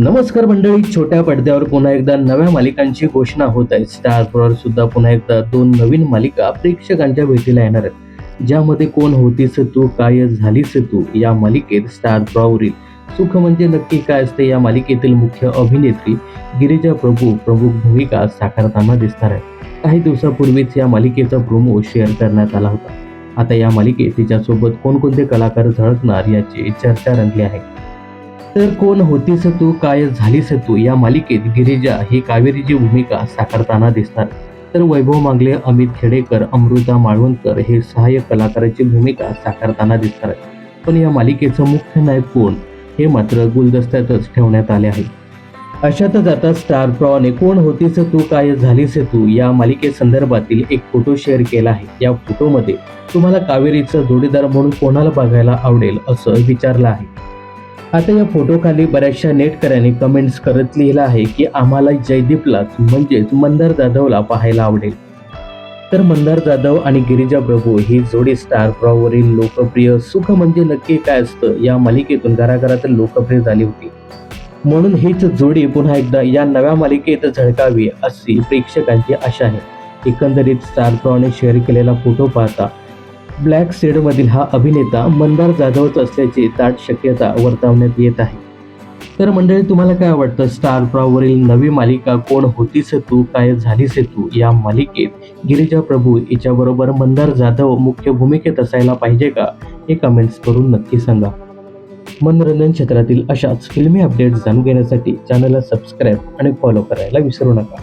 नमस्कार मंडळी छोट्या पडद्यावर पुन्हा एकदा नव्या मालिकांची घोषणा होत आहे. स्टार सुद्धा पुन्हा एकदा दोन नवीन मालिका प्रेक्षकांच्या भेटीला येणार आहेत. ज्यामध्ये कोण होतीस तू काय झालीस तू या मालिकेत स्टार प्रॉवरील सुख म्हणजे नक्की काय असते या मालिकेतील मुख्य अभिनेत्री गिरिजा प्रभू प्रमुख भूमिका साकारताना दिसणार आहे काही दिवसापूर्वीच या मालिकेचा प्रोमो शेअर करण्यात आला होता. आता या मालिकेत तिच्यासोबत कोणकोणते कलाकार झळकणार याची चर्चा रंगली आहे. तर कोण होतीस तू? काय झालीस तू? या मालिकेत गिरिजा ही कावेरीची भूमिका साकारताना दिसणार तर वैभव मांगले अमित खेडेकर अमृता माळवणकर हे सहाय्यक कलाकाराची भूमिका साकारताना दिसणार पण या मालिकेचं मुख्य नायक कोण? हे मात्र गुलदस्त्यातच ठेवण्यात आले आहे. अशातच आता स्टार प्रॉने कोण होतीस तू? काय झालीस तू? या मालिकेसंदर्भातील एक फोटो शेअर केला आहे. या फोटोमध्ये तुम्हाला कावेरीचं जोडीदार म्हणून कोणाला बघायला आवडेल असं विचारलं आहे. आता या फोटोखाली बऱ्याचशा नेटकऱ्यांनी कमेंट्स करत लिहिलं आहे की आम्हाला जयदीपलाच म्हणजेच मंदार जाधवला पाहायला आवडेल. तर मंदार जाधव आणि गिरिजा प्रभू ही जोडी स्टार प्रॉवरील लोकप्रिय सुख म्हणजे नक्की काय असतं या मालिकेतून घराघरात लोकप्रिय झाली होती. म्हणून हीच जोडी पुन्हा एकदा या नव्या मालिकेत झळकावी अशी प्रेक्षकांची आशा आहे. एकंदरीत स्टार प्रॉने शेअर केलेला फोटो पाहता ब्लॅक सेडमधील हा अभिनेता मंदार जाधवच असल्याची दाट शक्यता वर्तवण्यात येत आहे. तर मंडळी तुम्हाला काय वाटतं? स्टार प्रॉवरील नवी मालिका कोण होतीस तू? काय झालीस तू? या मालिकेत गिरिजा प्रभू हिच्याबरोबर मंदार जाधव मुख्य भूमिकेत असायला पाहिजे का? हे कमेंट्स करून नक्की सांगा. मनोरंजन क्षेत्रातील अशाच फिल्मी अपडेट्स जाणून घेण्यासाठी चॅनलला सबस्क्राईब आणि फॉलो करायला विसरू नका.